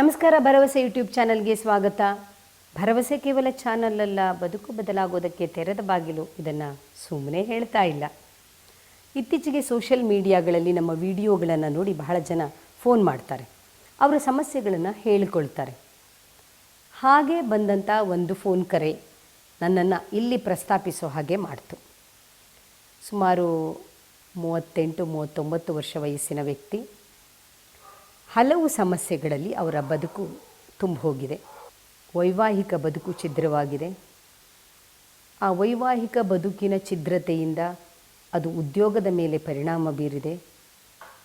ನಮಸ್ಕಾರ, ಭರವಸೆ ಯೂಟ್ಯೂಬ್ ಚಾನಲ್ಗೆ ಸ್ವಾಗತ. ಭರವಸೆ ಕೇವಲ ಚಾನಲ್ ಅಲ್ಲ, ಬದುಕು ಬದಲಾಗೋದಕ್ಕೆ ತೆರೆದ ಬಾಗಿಲು. ಇದನ್ನು ಸುಮ್ಮನೆ ಹೇಳ್ತಾ ಇಲ್ಲ. ಇತ್ತೀಚೆಗೆ ಸೋಷಿಯಲ್ ಮೀಡಿಯಾಗಳಲ್ಲಿ ನಮ್ಮ ವಿಡಿಯೋಗಳನ್ನು ನೋಡಿ ಬಹಳ ಜನ ಫೋನ್ ಮಾಡ್ತಾರೆ. ಅವರ ಸಮಸ್ಯೆಗಳನ್ನು ಹೇಳಿಕೊಳ್ತಾರೆ. ಹಾಗೆ ಬಂದಂಥ ಒಂದು ಫೋನ್ ಕರೆ ನನ್ನನ್ನು ಇಲ್ಲಿ ಪ್ರಸ್ತಾಪಿಸೋ ಹಾಗೆ ಮಾಡ್ತು. ಸುಮಾರು ಮೂವತ್ತೆಂಟು, ಮೂವತ್ತೊಂಬತ್ತು ವರ್ಷ ವಯಸ್ಸಿನ ವ್ಯಕ್ತಿ. ಹಲವು ಸಮಸ್ಯೆಗಳಲ್ಲಿ ಅವರ ಬದುಕು ತುಂಬ ಹೋಗಿದೆ ವೈವಾಹಿಕ ಬದುಕು ಛಿದ್ರವಾಗಿದೆ. ಆ ವೈವಾಹಿಕ ಬದುಕಿನ ಛಿದ್ರತೆಯಿಂದ ಅದು ಉದ್ಯೋಗದ ಮೇಲೆ ಪರಿಣಾಮ ಬೀರಿದೆ.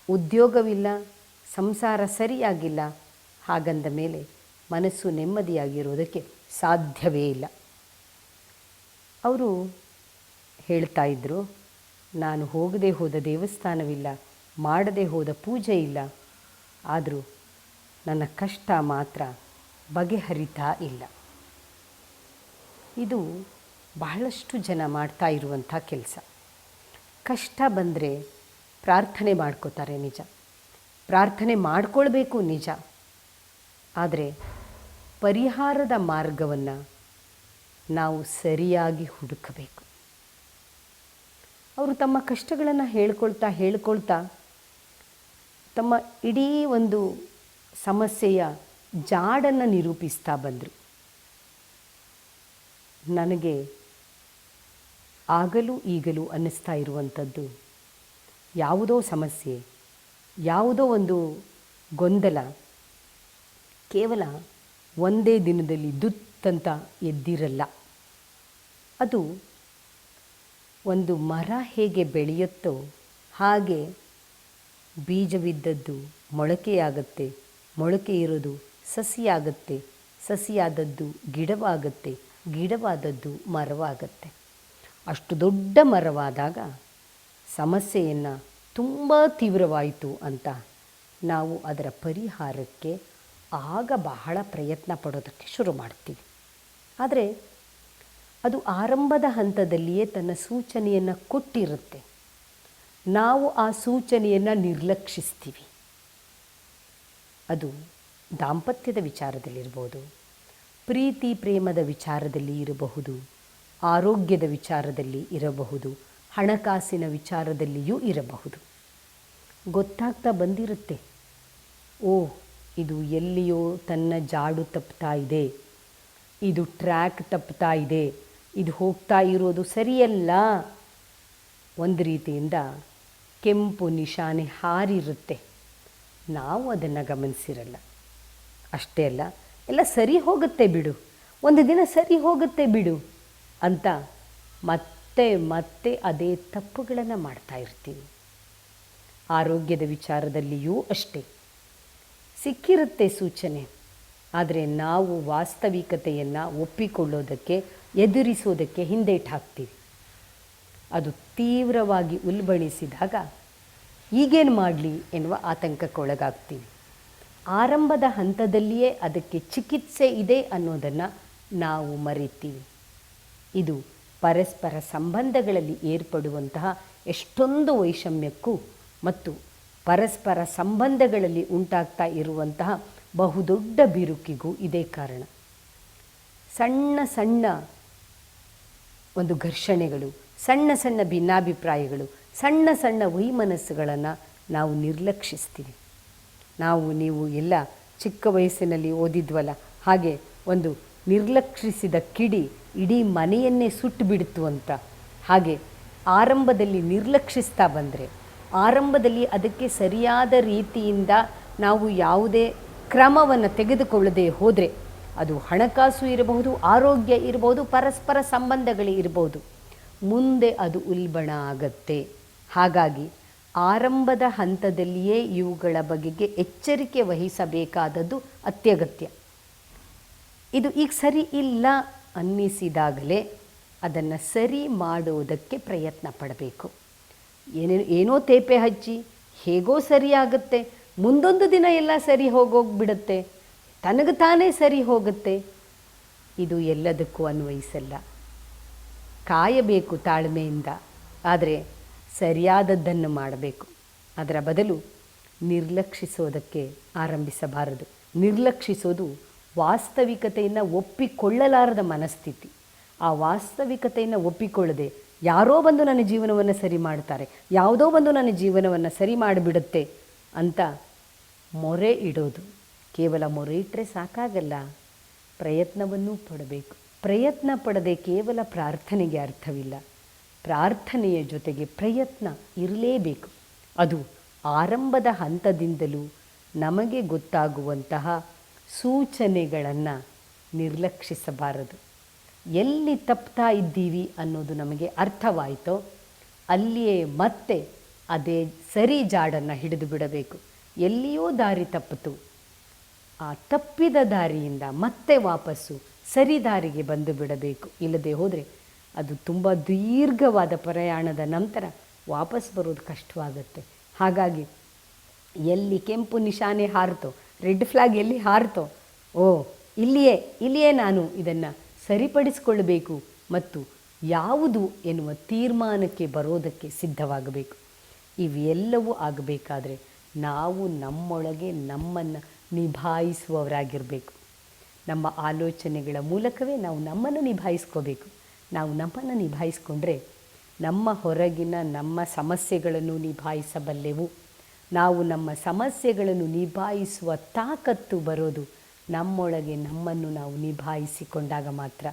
ಉದ್ಯೋಗವಿಲ್ಲ, ಸಂಸಾರ ಸರಿಯಾಗಿಲ್ಲ, ಹಾಗಂದ ಮೇಲೆ ಮನಸ್ಸು ನೆಮ್ಮದಿಯಾಗಿರುವುದಕ್ಕೆ ಸಾಧ್ಯವೇ ಇಲ್ಲ. ಅವರು ಹೇಳ್ತಾ ಇದ್ದರು ನಾನು ಹೋಗದೆ ಹೋದ ದೇವಸ್ಥಾನವಿಲ್ಲ, ಮಾಡದೆ ಹೋದ ಪೂಜೆ ಇಲ್ಲ ಆದರೂ ನನ್ನ ಕಷ್ಟ ಮಾತ್ರ ಬಗೆಹರಿತಾ ಇಲ್ಲ. ಇದು ಬಹಳಷ್ಟು ಜನ ಮಾಡ್ತಾ ಇರುವಂಥ ಕೆಲಸ. ಕಷ್ಟ ಬಂದರೆ ಪ್ರಾರ್ಥನೆ ಮಾಡ್ಕೋತಾರೆ ನಿಜ. ಪ್ರಾರ್ಥನೆ ಮಾಡ್ಕೊಳ್ಬೇಕು ನಿಜ. ಆದರೆ ಪರಿಹಾರದ ಮಾರ್ಗವನ್ನು ನಾವು ಸರಿಯಾಗಿ ಹುಡುಕಬೇಕು. ಅವರು ತಮ್ಮ ಕಷ್ಟಗಳನ್ನು ಹೇಳ್ಕೊಳ್ತಾ ಹೇಳ್ಕೊಳ್ತಾ ತಮ್ಮ ಇಡೀ ಒಂದು ಸಮಸ್ಯೆಯ ಜಾಡನ್ನು ನಿರೂಪಿಸ್ತಾ ಬಂದರು. ನನಗೆ ಆಗಲೂ ಈಗಲೂ ಅನ್ನಿಸ್ತಾ ಇರುವಂಥದ್ದು ಯಾವುದೋ ಸಮಸ್ಯೆ, ಯಾವುದೋ ಒಂದು ಗೊಂದಲ, ಕೇವಲ ಒಂದೇ ದಿನದಲ್ಲಿ ದುತ್ತಂತ ಎದ್ದಿರಲ್ಲ. ಅದು ಒಂದು ಮರ ಹೇಗೆ ಬೆಳೆಯುತ್ತೋ ಹಾಗೆ ಬೀಜವಿದ್ದದ್ದು ಮೊಳಕೆಯಾಗತ್ತೆ, ಮೊಳಕೆ ಇರೋದು ಸಸಿಯಾಗತ್ತೆ, ಸಸಿಯಾದದ್ದು ಗಿಡವಾಗತ್ತೆ, ಗಿಡವಾದದ್ದು ಮರವಾಗತ್ತೆ. ಅಷ್ಟು ದೊಡ್ಡ ಮರವಾದಾಗ ಸಮಸ್ಯೆಯನ್ನು ತುಂಬ ತೀವ್ರವಾಯಿತು ಅಂತ ನಾವು ಅದರ ಪರಿಹಾರಕ್ಕೆ ಆಗ ಬಹಳ ಪ್ರಯತ್ನ ಪಡೋದಕ್ಕೆ ಶುರು ಮಾಡ್ತೀವಿ. ಆದರೆ ಅದು ಆರಂಭದ ಹಂತದಲ್ಲಿಯೇ ತನ್ನ ಸೂಚನೆಯನ್ನು ಕೊಟ್ಟಿರುತ್ತೆ. ನಾವು ಆ ಸೂಚನೆಯನ್ನು ನಿರ್ಲಕ್ಷಿಸ್ತೀವಿ. ಅದು ದಾಂಪತ್ಯದ ವಿಚಾರದಲ್ಲಿರ್ಬೋದು, ಪ್ರೀತಿ ಪ್ರೇಮದ ವಿಚಾರದಲ್ಲಿ ಇರಬಹುದು, ಆರೋಗ್ಯದ ವಿಚಾರದಲ್ಲಿ ಇರಬಹುದು, ಹಣಕಾಸಿನ ವಿಚಾರದಲ್ಲಿಯೂ ಇರಬಹುದು. ಗೊತ್ತಾಗ್ತಾ ಬಂದಿರುತ್ತೆ, ಓ, ಇದು ಎಲ್ಲಿಯೋ ತನ್ನ ಜಾಡು ತಪ್ತಾ ಇದೆ, ಇದು ಟ್ರ್ಯಾಕ್ ತಪ್ತಾ ಇದೆ, ಇದು ಹೋಗ್ತಾ ಇರೋದು ಸರಿಯಲ್ಲ. ಒಂದು ರೀತಿಯಿಂದ ಕೆಂಪು ನಿಶಾನೆ ಹಾರಿರುತ್ತೆ. ನಾವು ಅದನ್ನು ಗಮನಿಸಿರಲ್ಲ. ಅಷ್ಟೇ ಅಲ್ಲ, ಎಲ್ಲ ಸರಿ ಹೋಗುತ್ತೆ ಬಿಡು. ಒಂದು ದಿನ ಸರಿ ಹೋಗುತ್ತೆ ಬಿಡು ಅಂತ ಮತ್ತೆ ಮತ್ತೆ ಅದೇ ತಪ್ಪುಗಳನ್ನು ಮಾಡ್ತಾ ಇರ್ತೀವಿ. ಆರೋಗ್ಯದ ವಿಚಾರದಲ್ಲಿಯೂ ಅಷ್ಟೇ. ಸಿಕ್ಕಿರುತ್ತೆ ಸೂಚನೆ, ಆದರೆ ನಾವು ವಾಸ್ತವಿಕತೆಯನ್ನು ಒಪ್ಪಿಕೊಳ್ಳೋದಕ್ಕೆ, ಎದುರಿಸೋದಕ್ಕೆ ಹಿಂದೇಟು ಹಾಕ್ತೀವಿ. ಅದು ತೀವ್ರವಾಗಿ ಉಲ್ಬಣಿಸಿದಾಗ ಈಗೇನು ಮಾಡಲಿ ಎನ್ನುವ ಆತಂಕಕ್ಕೊಳಗಾಗ್ತೀವಿ ಆರಂಭದ ಹಂತದಲ್ಲಿಯೇ ಅದಕ್ಕೆ ಚಿಕಿತ್ಸೆ ಇದೆ ಅನ್ನೋದನ್ನು ನಾವು ಮರಿತೀವಿ. ಇದು ಪರಸ್ಪರ ಸಂಬಂಧಗಳಲ್ಲಿ ಏರ್ಪಡುವಂತಹ ಎಷ್ಟೊಂದು ವೈಷಮ್ಯಕ್ಕೂ ಮತ್ತು ಪರಸ್ಪರ ಸಂಬಂಧಗಳಲ್ಲಿ ಉಂಟಾಗ್ತಾ ಇರುವಂತಹ ಬಹುದೊಡ್ಡ ಬಿರುಕಿಗೂ ಇದೇ ಕಾರಣ. ಸಣ್ಣ ಸಣ್ಣ ಒಂದು ಘರ್ಷಣೆಗಳು ಸಣ್ಣ ಸಣ್ಣ ಭಿನ್ನಾಭಿಪ್ರಾಯಗಳು, ಸಣ್ಣ ಸಣ್ಣ ವೈಮನಸ್ಸುಗಳನ್ನು ನಾವು ನಿರ್ಲಕ್ಷಿಸ್ತೀವಿ. ನಾವು, ನೀವು ಎಲ್ಲ ಚಿಕ್ಕ ವಯಸ್ಸಿನಲ್ಲಿ ಓದಿದ್ವಲ್ಲ, ಹಾಗೆ ಒಂದು ನಿರ್ಲಕ್ಷಿಸಿದ ಕಿಡಿ ಇಡೀ ಮನೆಯನ್ನೇ ಸುಟ್ಟು ಬಿಡ್ತು ಅಂತ. ಹಾಗೆ ಆರಂಭದಲ್ಲಿ ನಿರ್ಲಕ್ಷಿಸ್ತಾ ಬಂದರೆ, ಆರಂಭದಲ್ಲಿ ಅದಕ್ಕೆ ಸರಿಯಾದ ರೀತಿಯಿಂದ ನಾವು ಯಾವುದೇ ಕ್ರಮವನ್ನು ತೆಗೆದುಕೊಳ್ಳದೆ ಹೋದರೆ, ಅದು ಹಣಕಾಸು ಇರಬಹುದು, ಆರೋಗ್ಯ ಇರಬಹುದು, ಪರಸ್ಪರ ಸಂಬಂಧಗಳೇ ಇರಬಹುದು. ಮುಂದೆ ಅದು ಉಲ್ಬಣ ಆಗತ್ತೆ. ಹಾಗಾಗಿ ಆರಂಭದ ಹಂತದಲ್ಲಿಯೇ ಇವುಗಳ ಬಗೆಗೆ ಎಚ್ಚರಿಕೆ ವಹಿಸಬೇಕಾದದ್ದು ಅತ್ಯಗತ್ಯ. ಇದು ಈಗ ಸರಿ ಇಲ್ಲ ಅನ್ನಿಸಿದಾಗಲೇ ಅದನ್ನು ಸರಿ ಮಾಡೋದಕ್ಕೆ ಪ್ರಯತ್ನ ಪಡಬೇಕು. ಏನೇನು ಏನೋ ತೇಪೆ ಹಚ್ಚಿ, ಹೇಗೋ ಸರಿಯಾಗುತ್ತೆ ಮುಂದೊಂದು ದಿನ ಎಲ್ಲ ಸರಿ ಹೋಗೋಗ್ಬಿಡುತ್ತೆ. ತನಗೆ ತಾನೇ ಸರಿ ಹೋಗುತ್ತೆ. ಇದು ಎಲ್ಲದಕ್ಕೂ ಅನ್ವಯಿಸಲ್ಲ. ಕಾಯಬೇಕು ತಾಳ್ಮೆಯಿಂದ. ಆದರೆ ಸರಿಯಾದದ್ದನ್ನು ಮಾಡಬೇಕು. ಅದರ ಬದಲು ನಿರ್ಲಕ್ಷಿಸೋದಕ್ಕೆ ಆರಂಭಿಸಬಾರದು. ನಿರ್ಲಕ್ಷಿಸೋದು ವಾಸ್ತವಿಕತೆಯನ್ನು ಒಪ್ಪಿಕೊಳ್ಳಲಾರದ ಮನಸ್ಥಿತಿ. ಆ ವಾಸ್ತವಿಕತೆಯನ್ನು ಒಪ್ಪಿಕೊಳ್ಳದೆ ಯಾರೋ ಬಂದು ನನ್ನ ಜೀವನವನ್ನು ಸರಿ ಮಾಡ್ತಾರೆ, ಯಾವುದೋ ಬಂದು ನನ್ನ ಜೀವನವನ್ನು ಸರಿ ಮಾಡಿಬಿಡುತ್ತೆ ಅಂತ ಮೊರೆ ಇಡೋದು. ಕೇವಲ ಮೊರೆ ಇಟ್ಟರೆ ಸಾಕಾಗಲ್ಲ, ಪ್ರಯತ್ನವನ್ನೂ ಪಡಬೇಕು. ಪ್ರಯತ್ನ ಪಡದೆ ಕೇವಲ ಪ್ರಾರ್ಥನೆಗೆ ಅರ್ಥವಿಲ್ಲ. ಪ್ರಾರ್ಥನೆಯ ಜೊತೆಗೆ ಪ್ರಯತ್ನ ಇರಲೇಬೇಕು. ಅದು ಆರಂಭದ ಹಂತದಿಂದಲೂ ನಮಗೆ ಗೊತ್ತಾಗುವಂತಹ ಸೂಚನೆಗಳನ್ನು ನಿರ್ಲಕ್ಷಿಸಬಾರದು. ಎಲ್ಲಿ ತಪ್ತಾ ಇದ್ದೀವಿ ಅನ್ನೋದು ನಮಗೆ ಅರ್ಥವಾಯಿತೋ, ಅಲ್ಲಿಯೇ ಮತ್ತೆ ಅದೇ ಸರಿ ಜಾಡನ್ನು ಹಿಡಿದು ಬಿಡಬೇಕು. ಎಲ್ಲಿಯೋ ದಾರಿ ತಪ್ಪಿತು. ಆ ತಪ್ಪಿದ ದಾರಿಯಿಂದ ಮತ್ತೆ ವಾಪಸ್ಸು ಸರಿ ದಾರಿಗೆ ಬಂದು ಬಿಡಬೇಕು. ಇಲ್ಲದೆ ಹೋದರೆ ಅದು ತುಂಬ ದೀರ್ಘವಾದ ಪ್ರಯಾಣದ ನಂತರ ವಾಪಸ್ ಬರೋದು ಕಷ್ಟವಾಗುತ್ತೆ. ಹಾಗಾಗಿ ಎಲ್ಲಿ ಕೆಂಪು ನಿಶಾನೆ ಹಾರ್ತೋ ರೆಡ್ ಫ್ಲಾಗ್ ಎಲ್ಲಿ ಹಾರ್ತೋ ಓ, ಇಲ್ಲಿಯೇ ಇಲ್ಲಿಯೇ ನಾನು ಇದನ್ನು ಸರಿಪಡಿಸಿಕೊಳ್ಳಬೇಕು ಮತ್ತು ಯಾವುದು ಎನ್ನುವ ತೀರ್ಮಾನಕ್ಕೆ ಬರೋದಕ್ಕೆ ಸಿದ್ಧವಾಗಬೇಕು. ಇವೆಲ್ಲವೂ ಆಗಬೇಕಾದ್ರೆ ನಾವು ನಮ್ಮೊಳಗೆ ನಮ್ಮನ್ನು ನಿಭಾಯಿಸುವವರಾಗಿರಬೇಕು. ನಮ್ಮ ಆಲೋಚನೆಗಳ ಮೂಲಕವೇ ನಾವು ನಮ್ಮನ್ನು ನಿಭಾಯಿಸ್ಕೋಬೇಕು. ನಾವು ನಮ್ಮನ್ನು ನಿಭಾಯಿಸ್ಕೊಂಡ್ರೆ ನಮ್ಮ ಹೊರಗಿನ ನಮ್ಮ ಸಮಸ್ಯೆಗಳನ್ನು ನಿಭಾಯಿಸಬಲ್ಲೆವು. ನಾವು ನಮ್ಮ ಸಮಸ್ಯೆಗಳನ್ನು ನಿಭಾಯಿಸುವ ತಾಕತ್ತು ಬರೋದು ನಮ್ಮೊಳಗೆ ನಮ್ಮನ್ನು ನಾವು ನಿಭಾಯಿಸಿಕೊಂಡಾಗ ಮಾತ್ರ.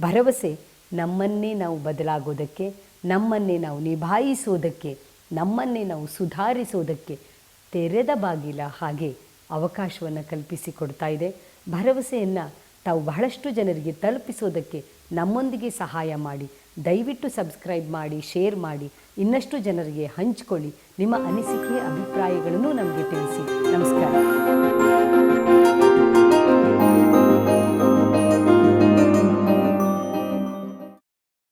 ಭರವಸೆ ನಮ್ಮನ್ನೇ ನಾವು ಬದಲಾಗೋದಕ್ಕೆ, ನಮ್ಮನ್ನೇ ನಾವು ನಿಭಾಯಿಸೋದಕ್ಕೆ, ನಮ್ಮನ್ನೇ ನಾವು ಸುಧಾರಿಸೋದಕ್ಕೆ ತೆರೆದ ಬಾಗಿಲ ಹಾಗೆ ಅವಕಾಶವನ್ನು ಕಲ್ಪಿಸಿಕೊಡ್ತಾ ಇದೆ. ಭರವಸೆಯನ್ನು ತಾವು ಬಹಳಷ್ಟು ಜನರಿಗೆ ತಲುಪಿಸೋದಕ್ಕೆ ನಮ್ಮೊಂದಿಗೆ ಸಹಾಯ ಮಾಡಿ, ದಯವಿಟ್ಟು ಸಬ್ಸ್ಕ್ರೈಬ್ ಮಾಡಿ, ಶೇರ್ ಮಾಡಿ, ಇನ್ನಷ್ಟು ಜನರಿಗೆ ಹಂಚಿಕೊಳ್ಳಿ. ನಿಮ್ಮ ಅನಿಸಿಕೆ, ಅಭಿಪ್ರಾಯಗಳನ್ನು ನಮಗೆ ತಿಳಿಸಿ. ನಮಸ್ಕಾರ.